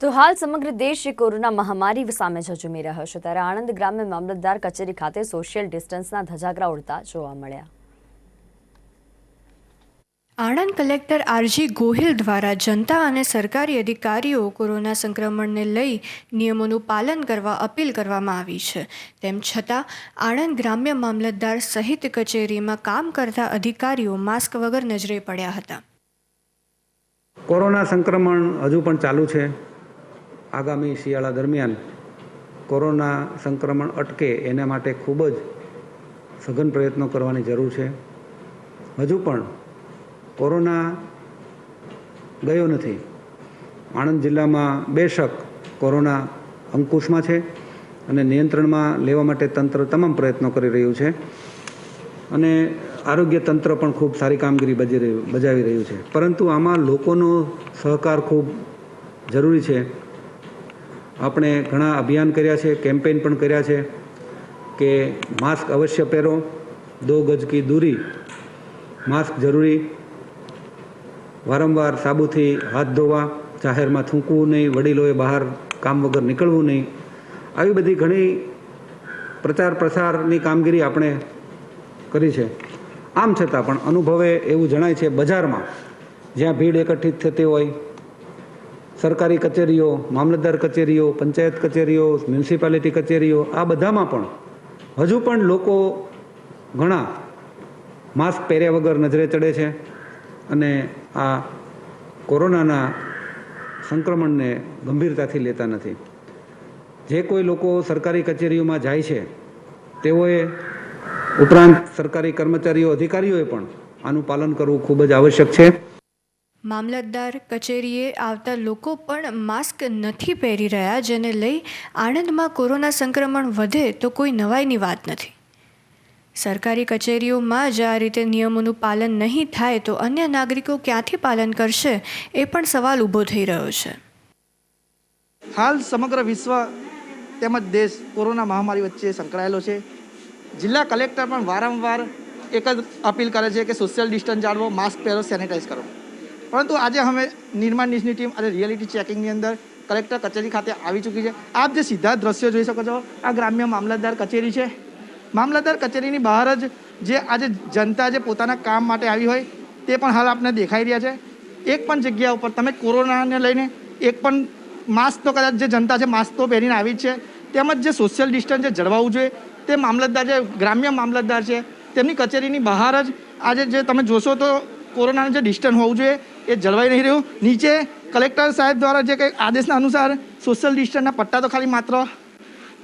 તો હાલ સમગ્ર દેશ કોરોના મહામારી સામે ઝઝુમી રહ્યો છે. ત્યારે આણંદ ગ્રામ્ય મામલતદાર કચેરી ખાતે સોશિયલ ડિસ્ટન્સના ધજાગરા ઉડતા જોવા મળ્યા. આણંદ કલેક્ટર આરજી ગોહિલ દ્વારા જનતા અને સરકારી અધિકારીઓ કોરોના સંક્રમણને લઈ નિયમોનું પાલન કરવા અપીલ કરવામાં આવી છે. તેમ છતાં આણંદ ગ્રામ્ય મામલતદાર સહિત કચેરીમાં કામ કરતા અધિકારીઓ માસ્ક વગર નજરે પડ્યા હતા. કોરોના સંક્રમણ હજુ પણ ચાલુ છે. આગામી શિયાળા દરમિયાન કોરોના સંક્રમણ અટકે એના માટે ખૂબ જ સઘન પ્રયત્નો કરવાની જરૂર છે. હજુ પણ કોરોના ગયો નથી. આણંદ જિલ્લામાં બેશક કોરોના અંકુશમાં છે અને નિયંત્રણમાં લેવા માટે તંત્ર તમામ પ્રયત્નો કરી રહ્યું છે. અને આરોગ્ય તંત્ર પણ ખૂબ સારી કામગીરી બજી બજાવી રહ્યું છે. પરંતુ આમાં લોકોનો સહકાર ખૂબ જરૂરી છે. આપણે ઘણા અભિયાન કર્યા છે કેમ્પેઇન પણ કર્યા છે કે માસ્ક અવશ્ય પહેરો, દો ગજ કી દૂરી માસ્ક જરૂરી, વારંવાર સાબુથી હાથ ધોવા, જાહેરમાં થૂંકવું નહીં, વડીલોએ બહાર કામ વગર નીકળવું નહીં. આવી બધી ઘણી પ્રચાર પ્રસારની કામગીરી આપણે કરી છે. આમ છતાં પણ અનુભવે એવું જણાય છે, બજારમાં જ્યાં ભીડ એકઠિત થતી હોય સરકારી કચેરીઓ, મામલતદાર કચેરીઓ, પંચાયત કચેરીઓ, મ્યુનિસિપાલિટી કચેરીઓ, આ બધામાં પણ હજુ પણ લોકો ઘણા માસ્ક પહેર્યા વગર નજરે ચડે છે અને આ કોરોનાના સંક્રમણને ગંભીરતાથી લેતા નથી. જે કોઈ લોકો સરકારી કચેરીઓમાં જાય છે, તેઓએ ઉપરાંત સરકારી કર્મચારીઓ, અધિકારીઓએ પણ આનું પાલન કરવું ખૂબ જ આવશ્યક છે. મામલતદાર કચેરીએ આવતા લોકો પણ માસ્ક નથી પહેરી રહ્યા, જેને લઈ આણંદમાં કોરોના સંક્રમણ વધે તો કોઈ નવાઈની વાત નથી. સરકારી કચેરીઓમાં જ આ રીતે નિયમોનું પાલન નહીં થાય તો અન્ય નાગરિકો ક્યાંથી પાલન કરશે, એ પણ સવાલ ઊભો થઈ રહ્યો છે. હાલ સમગ્ર વિશ્વ તેમજ દેશ કોરોના મહામારી વચ્ચે સંકળાયેલો છે. જિલ્લા કલેક્ટર પણ વારંવાર એક જ અપીલ કરે છે કે સોશિયલ ડિસ્ટન્સ જાળવો, માસ્ક પહેરો સેનિટાઈઝ કરો. પરંતુ આજે અમે નિર્માણ ન્યૂઝની ટીમ આજે રિયાલિટી ચેકિંગની અંદર કલેક્ટર કચેરી ખાતે આવી ચૂકી છે. આપ જે સીધા દ્રશ્યો જોઈ શકો છો, આ ગ્રામ્ય મામલતદાર કચેરી છે. મામલતદાર કચેરીની બહાર જ જે આજે જનતા જે પોતાના કામ માટે આવી હોય તે પણ હાલ આપને દેખાઈ રહ્યા છે. એક પણ જગ્યા ઉપર તમે કોરોનાને લઈને એક પણ માસ્ક તો કદાચ જે જનતા છે માસ્ક તો પહેરીને આવી જ છે. તેમજ જે સોશિયલ ડિસ્ટન્સ જે જળવાવું જોઈએ. તે મામલતદાર જે ગ્રામ્ય મામલતદાર છે, તેમની કચેરીની બહાર જ આજે જે તમે જોશો તો કોરોનાનું જે ડિસ્ટન્સ હોવું જોઈએ, એ જળવાઈ નહીં રહ્યું. નીચે કલેક્ટર સાહેબ દ્વારા જે કંઈ આદેશના અનુસાર સોશિયલ ડિસ્ટન્સના પટ્ટા તો ખાલી માત્ર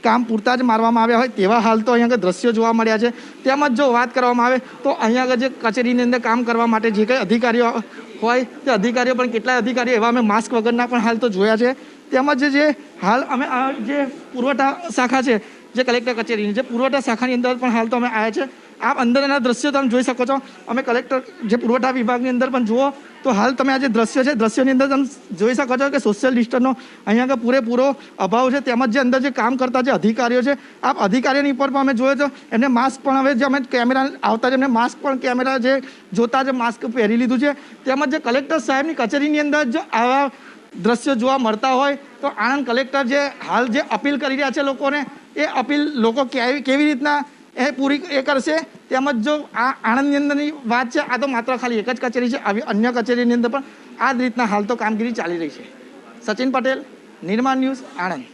કામ પૂરતા જ મારવામાં આવ્યા હોય તેવા હાલ તો અહીંયા દ્રશ્યો જોવા મળ્યા છે. તેમજ જો વાત કરવામાં આવે તો અહીંયા આગળ જે કચેરીની અંદર કામ કરવા માટે જે કંઈ અધિકારીઓ હોય, તે અધિકારીઓ પણ કેટલાય અધિકારીઓ એવા અમે માસ્ક વગરના પણ હાલ તો જોયા છે. તેમજ જે હાલ અમે જે પુરવઠા શાખા છે જે કલેક્ટર કચેરીની જે પુરવઠા શાખાની અંદર પણ હાલ તો અમે આવ્યા છે. આપ અંદરના દ્રશ્યો તમે જોઈ શકો છો. અમે કલેક્ટર જે પુરવઠા વિભાગની અંદર પણ જુઓ, તો હાલ તમે આ જે દ્રશ્ય છે, દ્રશ્યોની અંદર તમે જોઈ શકો છો કે સોશિયલ ડિસ્ટન્સનો અહીંયા આગળ પૂરેપૂરો અભાવ છે. તેમજ જે અંદર જે કામ કરતા જે અધિકારીઓ છે, આપ અધિકારીઓની ઉપર પણ અમે જોયો છો. એમને માસ્ક પણ હવે જે અમે કેમેરા આવતા જ એમને માસ્ક પણ કેમેરા જે જોતા જે માસ્ક પહેરી લીધું છે. તેમજ જે કલેક્ટર સાહેબની કચેરીની અંદર જો આવા દ્રશ્યો જોવા મળતા હોય, તો આણંદ કલેક્ટર જે હાલ જે અપીલ કરી રહ્યા છે લોકોને એ અપીલ લોકો કેવી રીતના એ પૂરી એ કરશે? તેમજ જો આ આણંદની અંદરની વાત છે, આ તો માત્ર ખાલી એક જ કચેરી છે, આવી અન્ય કચેરીની અંદર પણ આ જ રીતના હાલ તો કામગીરી ચાલી રહી છે. સચિન પટેલ, નિર્માણ ન્યૂઝ, આણંદ.